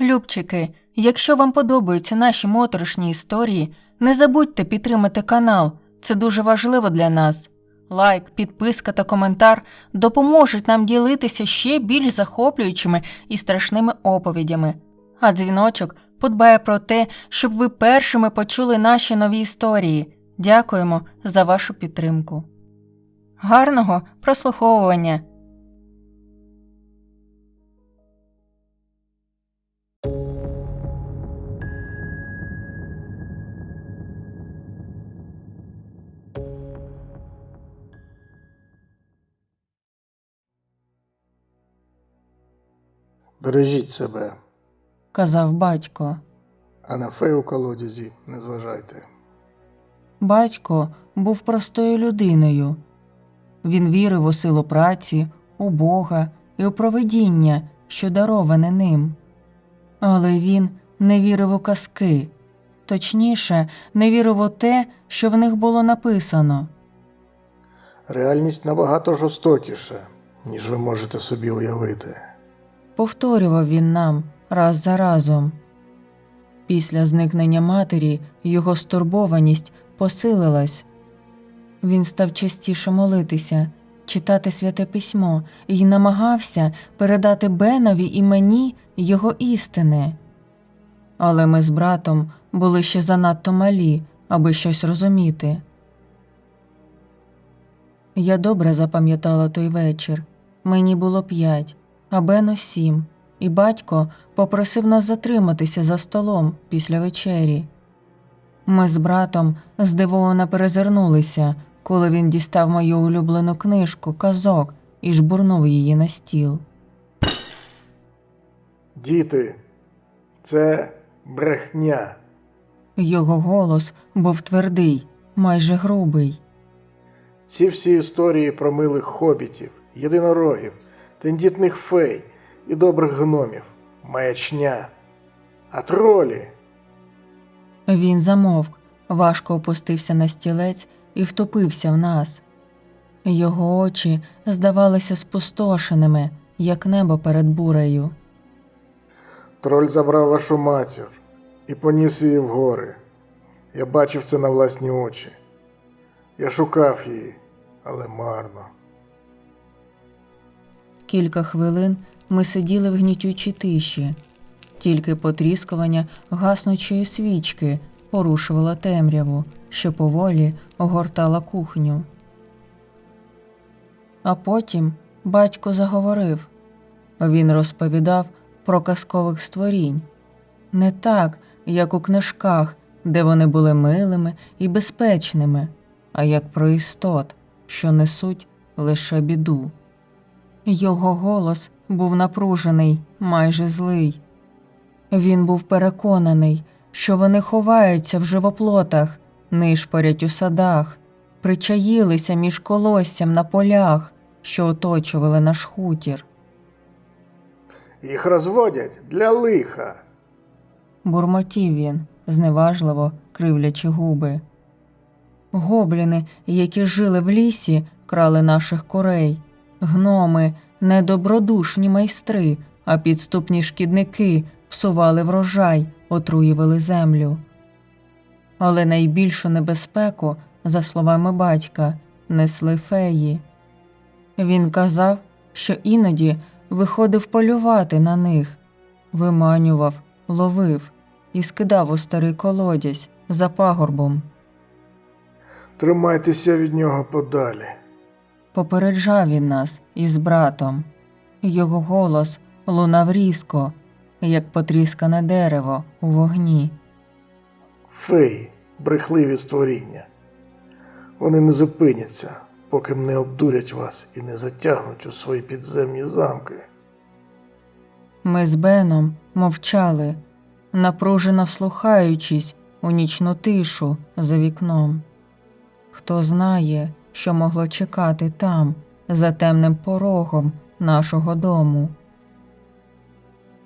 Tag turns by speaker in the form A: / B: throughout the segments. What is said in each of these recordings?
A: Любчики, якщо вам подобаються наші моторошні історії, не забудьте підтримати канал, це дуже важливо для нас. Лайк, підписка та коментар допоможуть нам ділитися ще більш захоплюючими і страшними оповідями. А дзвіночок подбає про те, щоб ви першими почули наші нові історії. Дякуємо за вашу підтримку. Гарного прослуховування!
B: Бережіть себе,
A: казав батько.
B: а на фей у колодязі не зважайте.
A: Батько був простою людиною. Він вірив у силу праці, у Бога і у провидіння, що дароване ним. Але він не вірив у казки, точніше, не вірив у те, що в них було написано.
B: Реальність набагато жорстокіша, ніж ви можете собі уявити.
A: Повторював він нам раз за разом. Після зникнення матері його стурбованість посилилась. Він став частіше молитися, читати святе письмо і намагався передати Бенові і мені його істини. Але ми з братом були ще занадто малі, аби щось розуміти. Я добре запам'ятала той вечір. Мені було п'ять, а Бену сім, і батько попросив нас затриматися за столом після вечері. Ми з братом здивовано перезирнулися, коли він дістав мою улюблену книжку казок і жбурнув її на стіл.
B: Діти, це брехня.
A: Його голос був твердий, майже грубий.
B: Ці всі історії про милих хобітів, єдинорогів, тендітних фей і добрих гномів, маячня. А тролі
A: Він замовк, важко опустився на стілець і втопився в нас. Його очі здавалися спустошеними, як небо перед бурею.
B: троль забрав вашу матір і поніс її в гори. Я бачив це на власні очі. Я шукав її, але марно.
A: Кілька хвилин ми сиділи в гнітючій тиші, тільки потріскування гаснучої свічки порушувало темряву, що поволі огортала кухню. А потім батько заговорив. Він розповідав про казкових створінь. Не так, як у книжках, де вони були милими і безпечними, а як про істот, що несуть лише біду. Його голос був напружений, майже злий. Він був переконаний, що вони ховаються в живоплотах, нишпорять у садах, причаїлися між колоссям на полях, що оточували наш хутір.
B: Їх розводять для лиха.
A: Бурмотів він, зневажливо кривлячи губи. Гобліни, які жили в лісі, крали наших курей, гноми, недобродушні майстри, а підступні шкідники псували врожай, отруювали землю. Але найбільшу небезпеку, за словами батька, несли феї. Він казав, що іноді виходив полювати на них, виманював, ловив і скидав у старий колодязь за пагорбом.
B: Тримайтеся від нього подалі.
A: Попереджав він нас із братом. Його голос лунав різко, як потріскане дерево у вогні.
B: Феї, брехливі створіння. Вони не зупиняться, поки не обдурять вас і не затягнуть у свої підземні замки.
A: Ми з Беном мовчали, напружено вслухаючись у нічну тишу за вікном. Хто знає, що могло чекати там, за темним порогом нашого дому.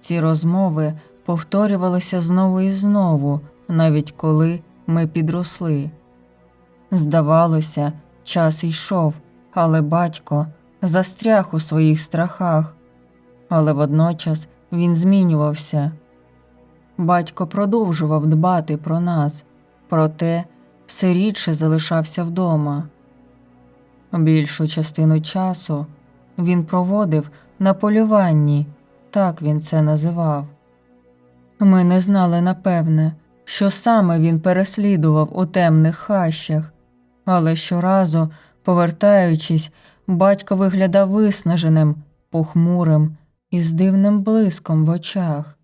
A: Ці розмови повторювалися знову і знову, навіть коли ми підросли. Здавалося, час йшов, але батько застряг у своїх страхах, але водночас він змінювався, батько продовжував дбати про нас, проте все рідше залишався вдома. Більшу частину часу він проводив на полюванні, так він це називав. Ми не знали напевне, що саме він переслідував у темних хащах, але щоразу, повертаючись, батько виглядав виснаженим, похмурим і з дивним блиском в очах.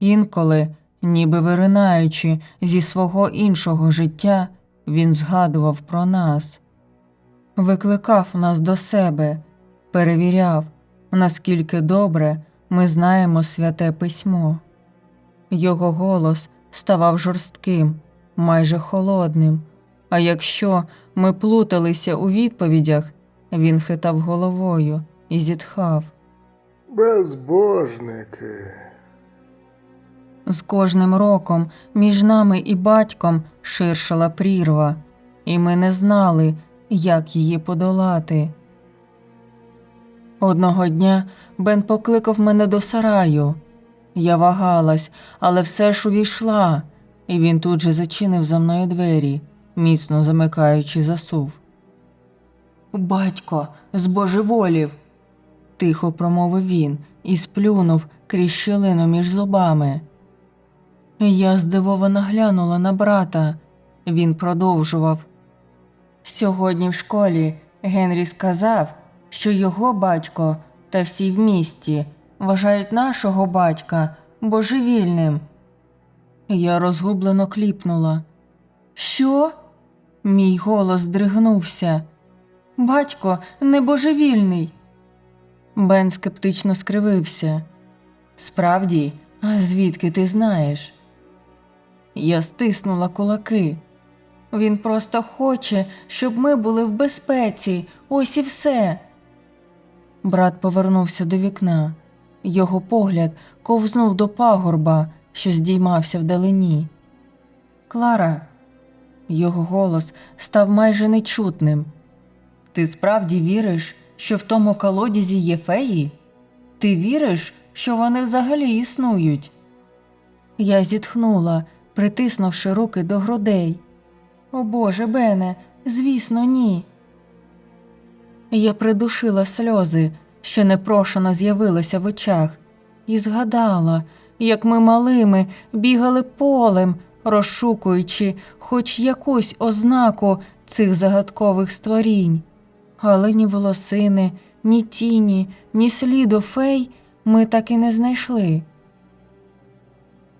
A: Інколи, ніби виринаючи зі свого іншого життя, він згадував про нас, викликав нас до себе, перевіряв, наскільки добре ми знаємо святе письмо. Його голос ставав жорстким, майже холодним, а якщо ми плуталися у відповідях, він хитав головою і зітхав.
B: Безбожники.
A: З кожним роком між нами і батьком ширшала прірва, і ми не знали, як її подолати. Одного дня Бен покликав мене до сараю. Я вагалась, але все ж увійшла, і він тут же зачинив за мною двері, міцно замикаючи засув. Батько, збожеволів, тихо промовив він і сплюнув крізь щілину між зубами. Я здивовано глянула на брата. Він продовжував. Сьогодні в школі Генрі сказав, що його батько та всі в місті вважають нашого батька божевільним. Я розгублено кліпнула. Що? Мій голос здригнувся. Батько не божевільний. Бен скептично скривився. Справді, а звідки ти знаєш? Я стиснула кулаки. Він просто хоче, щоб ми були в безпеці, ось і все. Брат повернувся до вікна. Його погляд ковзнув до пагорба, що здіймався вдалині. Клара, його голос став майже нечутним. Ти справді віриш, що в тому колодязі є феї? Ти віриш, що вони взагалі існують? Я зітхнула, притиснувши руки до грудей. О Боже, Бене, звісно, ні. Я придушила сльози, що непрошено з'явилися в очах, і згадала, як ми малими бігали полем, розшукуючи хоч якусь ознаку цих загадкових створінь. Але ні волосини, ні тіні, ні сліду фей ми так і не знайшли.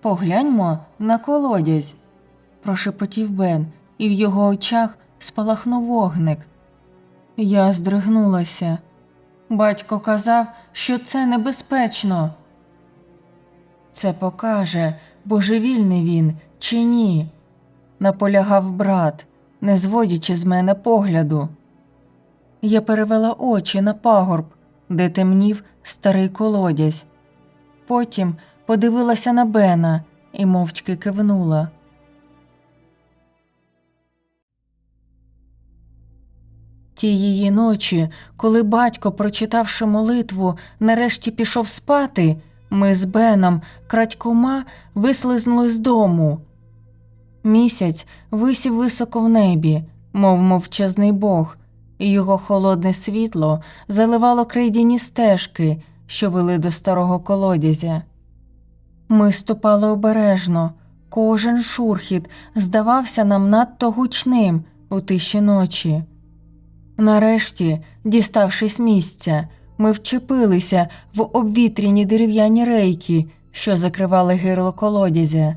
A: Погляньмо на колодязь, прошепотів Бен, і в його очах спалахнув вогник. Я здригнулася. Батько казав, що це небезпечно. Це покаже, божевільний він чи ні, наполягав брат, не зводячи з мене погляду. Я перевела очі на пагорб, де темнів старий колодязь. Потім подивилася на Бена і мовчки кивнула. Тієї ночі, коли батько, прочитавши молитву, нарешті пішов спати, ми з Беном крадькома вислизнули з дому. Місяць висів високо в небі, мов мовчазний бог, і його холодне світло заливало крейдяні стежки, що вели до старого колодязя. Ми ступали обережно, кожен шурхіт здавався нам надто гучним у тиші ночі. Нарешті, діставшись місця, ми вчепилися в обвітряні дерев'яні рейки, що закривали гирло колодязя.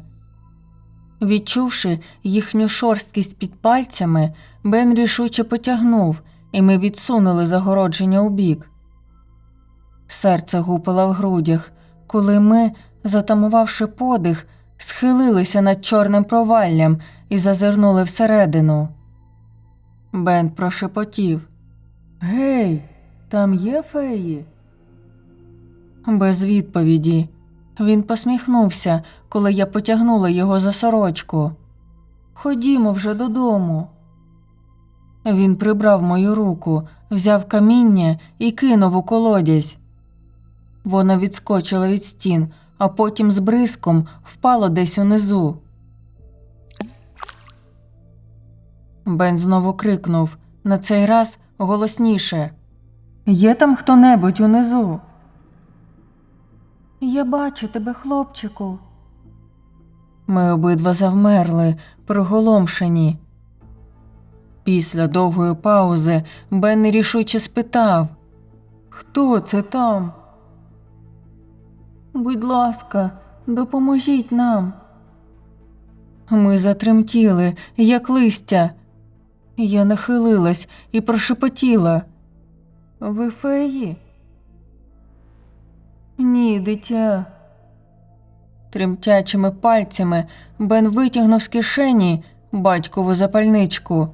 A: Відчувши їхню шорсткість під пальцями, Бен рішуче потягнув, і ми відсунули загородження у бік. Серце гупало в грудях, коли ми, затамувавши подих, схилилися над чорним проваллям і зазирнули всередину. Бен прошепотів. Гей, там є феї? Без відповіді. Він посміхнувся, коли я потягнула його за сорочку. Ходімо вже додому. Він прибрав мою руку, взяв каміння і кинув у колодязь. Воно відскочило від стін, а потім з бризком впало десь унизу. Бен знову крикнув, на цей раз голосніше. Є там хто-небудь унизу? Я бачу тебе, хлопчику. Ми обидва завмерли, приголомшені. Після довгої паузи Бен нерішуче спитав Хто це там? Будь ласка, допоможіть нам. Ми затремтіли, як листя. Я нахилилась і прошепотіла. Ви феї? Ні, дитя. Тремтячими пальцями Бен витягнув з кишені батькову запальничку.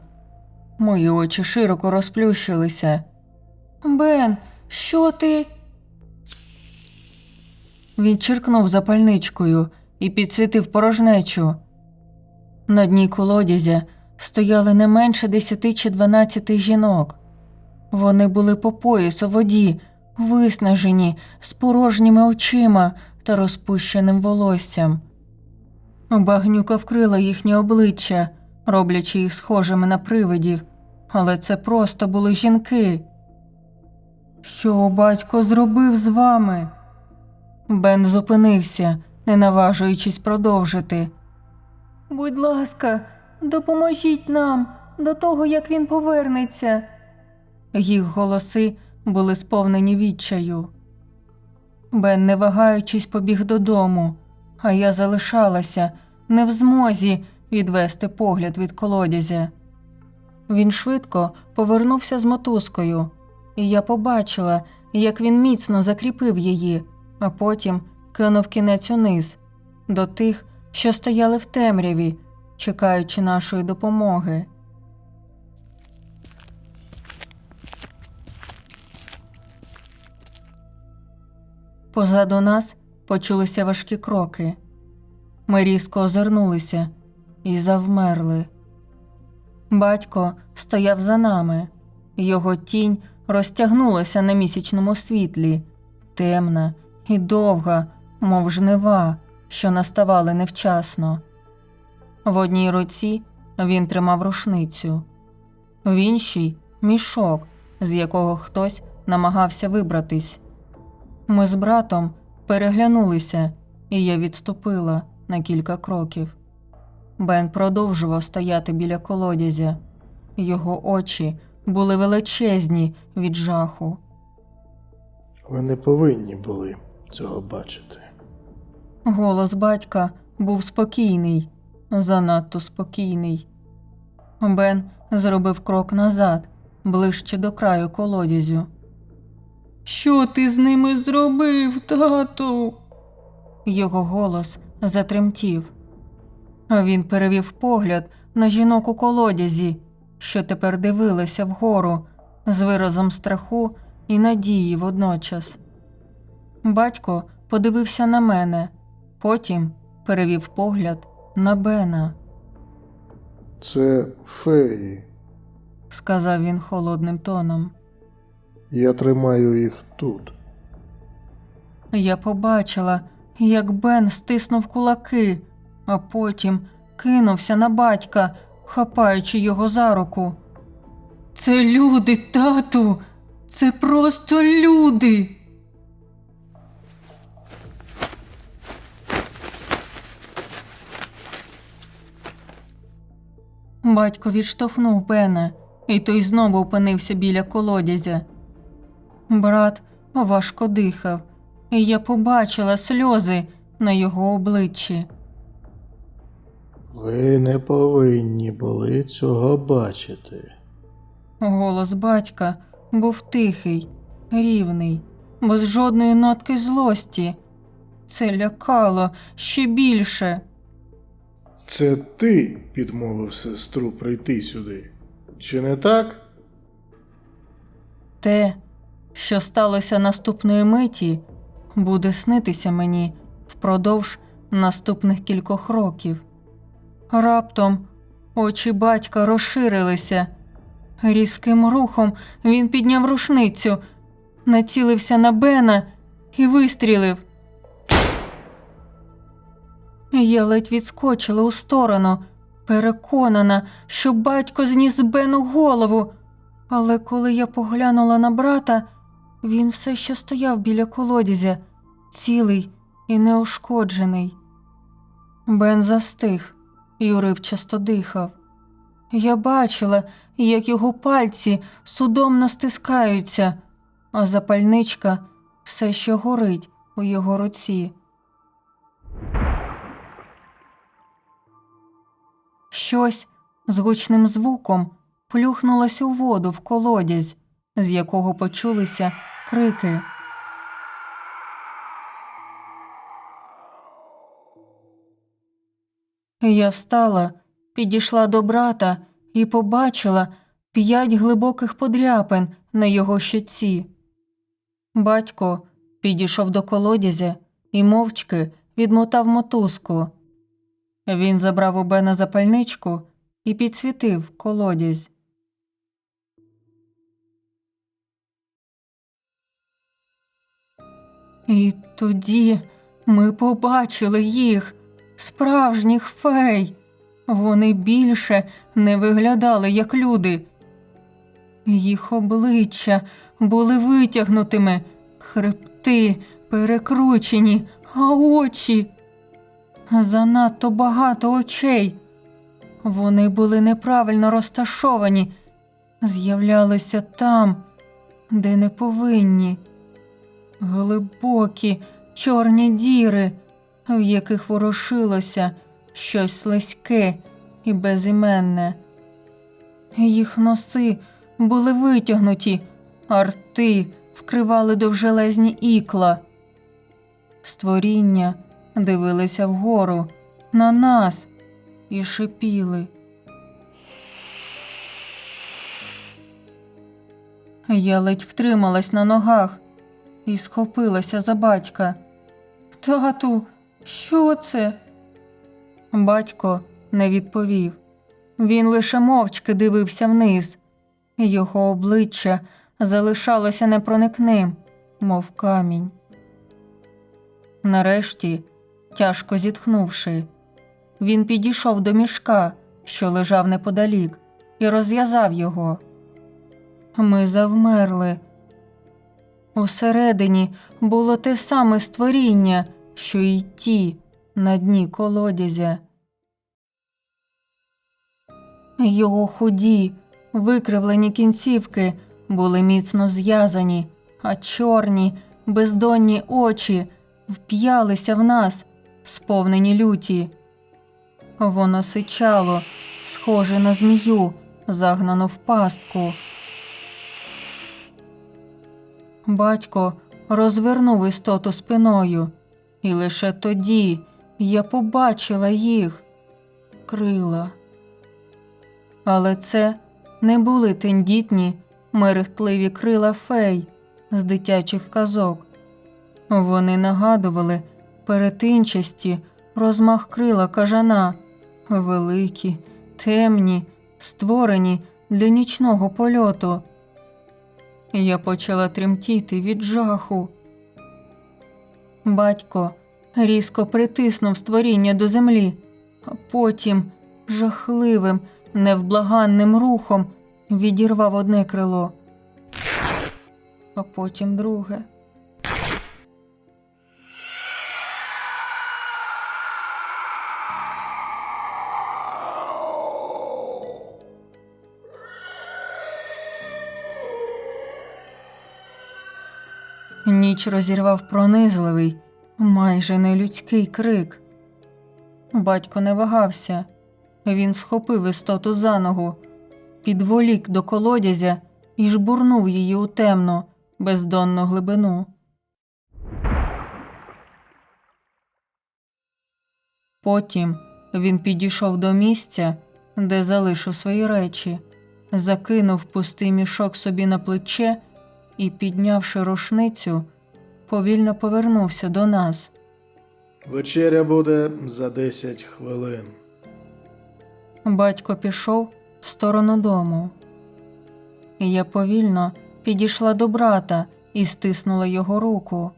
A: Мої очі широко розплющилися. Бен, що ти? Він черкнув запальничкою і підсвітив порожнечу. На дні колодязя стояли не менше десяти чи дванадцяти жінок. Вони були по пояс у воді, виснажені, з порожніми очима та розпущеним волоссям. Багнюка вкрила їхнє обличчя, роблячи їх схожими на привидів, але це просто були жінки. Що батько зробив з вами? Бен зупинився, не наважуючись продовжити. Будь ласка, допоможіть нам до того, як він повернеться. Їх голоси були сповнені відчаю. Бен, не вагаючись, побіг додому, а я залишалася не в змозі відвести погляд від колодязя. Він швидко повернувся з мотузкою, і я побачила, як він міцно закріпив її, а потім кинув кінець униз до тих, що стояли в темряві, чекаючи нашої допомоги. Позаду нас почулися важкі кроки. Ми різко озирнулися і завмерли. Батько стояв за нами, його тінь розтягнулася на місячному світлі, темна і довга, мов жнива, що наставали невчасно. В одній руці він тримав рушницю, в іншій мішок, з якого хтось намагався вибратись. Ми з братом переглянулися, і я відступила на кілька кроків. Бен продовжував стояти біля колодязя. Його очі були величезні від жаху.
B: Ви не повинні були цього бачити.
A: Голос батька був спокійний, занадто спокійний. Бен зробив крок назад, ближче до краю колодязю. Що ти з ними зробив, тату? Його голос затремтів. Він перевів погляд на жінок у колодязі, що тепер дивилися вгору з виразом страху і надії водночас. Батько подивився на мене, потім перевів погляд на Бена,
B: Це феї.
A: сказав він холодним тоном.
B: Я тримаю їх тут.
A: Я побачила, як Бен стиснув кулаки, а потім кинувся на батька, хапаючи його за руку. Це люди, тату, це просто люди. Батько відштовхнув Бена, і той знову опинився біля колодязя. Брат важко дихав, і я побачила сльози на його обличчі.
B: Ви не повинні були цього бачити.
A: Голос батька був тихий, рівний, без жодної нотки злості. Це лякало ще більше.
B: Це ти підмовив сестру прийти сюди. Чи не так?
A: Те, що сталося наступної миті, буде снитися мені впродовж наступних кількох років. Раптом очі батька розширилися. Різким рухом він підняв рушницю, націлився на Бена і вистрілив. Я ледь відскочила у сторону, переконана, що батько зніс Бену голову. Але коли я поглянула на брата, він все ще стояв біля колодязя, цілий і неушкоджений. Бен застиг і уривчасто дихав. Я бачила, як його пальці судомно стискаються, а запальничка все ще горить у його руці. Щось з гучним звуком плюхнулось у воду в колодязь, з якого почулися крики. Я встала, підійшла до брата і побачила п'ять глибоких подряпин на його щоці. Батько підійшов до колодязя і мовчки відмотав мотузку. Він забрав у Бена запальничку і підсвітив колодязь. І тоді ми побачили їх, справжніх фей. Вони більше не виглядали як люди. Їх обличчя були витягнутими, хребти перекручені, а очі занадто багато очей. Вони були неправильно розташовані, з'являлися там, де не повинні. Глибокі чорні діри, в яких ворушилося щось слизьке і безіменне. Їх носи були витягнуті, а рти вкривали довжелезні ікла. Створіння дивилися вгору на нас і шипіли. Я ледь втрималась на ногах і схопилася за батька. Тату, що це? Батько не відповів. Він лише мовчки дивився вниз. Його обличчя залишалося непроникним, мов камінь. Нарешті, тяжко зітхнувши, він підійшов до мішка, що лежав неподалік, і розв'язав його. Ми завмерли. Усередині було те саме створіння, що й ті на дні колодязя. Його худі, викривлені кінцівки були міцно зв'язані, а чорні, бездонні очі вп'ялися в нас, сповнені люті. Воно сичало, схоже на змію, загнану в пастку. Батько розвернув істоту спиною, і лише тоді я побачила їх крила. Але це не були тендітні, мерехтливі крила фей з дитячих казок. Вони нагадували перетинчасті розмах крила кажана, великі, темні, створені для нічного польоту. Я почала тремтіти від жаху. Батько різко притиснув створіння до землі, а потім жахливим, невблаганним рухом відірвав одне крило, а потім друге. Ніч розірвав пронизливий, майже нелюдський крик. Батько не вагався. Він схопив істоту за ногу, підволік до колодязя і жбурнув її у темну, бездонну глибину. Потім він підійшов до місця, де залишив свої речі, закинув пустий мішок собі на плече і, піднявши рушницю, повільно повернувся до нас.
B: Вечеря буде за 10 хвилин.
A: Батько пішов в сторону дому. Я повільно підійшла до брата і стиснула його руку.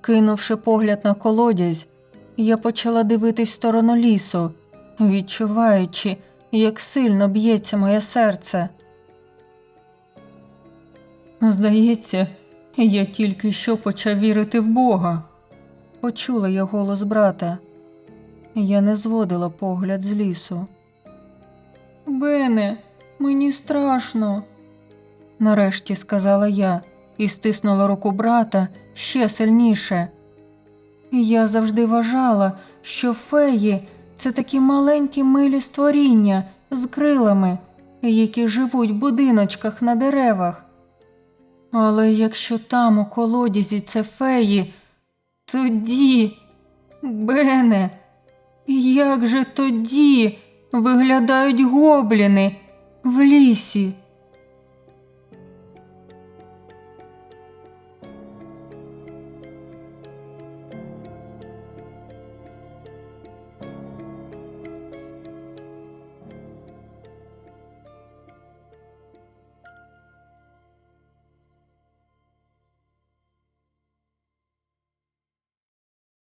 A: Кинувши погляд на колодязь, я почала дивитись в сторону лісу, відчуваючи, як сильно б'ється моє серце. Здається, я тільки що почав вірити в Бога. Почула я голос брата. Я не зводила погляд з лісу. Бене, мені страшно, нарешті сказала я і стиснула руку брата ще сильніше. Я завжди вважала, що феї це такі маленькі милі створіння з крилами, які живуть в будиночках на деревах. Але якщо там у колодязі це феї, тоді, Бене, як же тоді виглядають гобліни в лісі?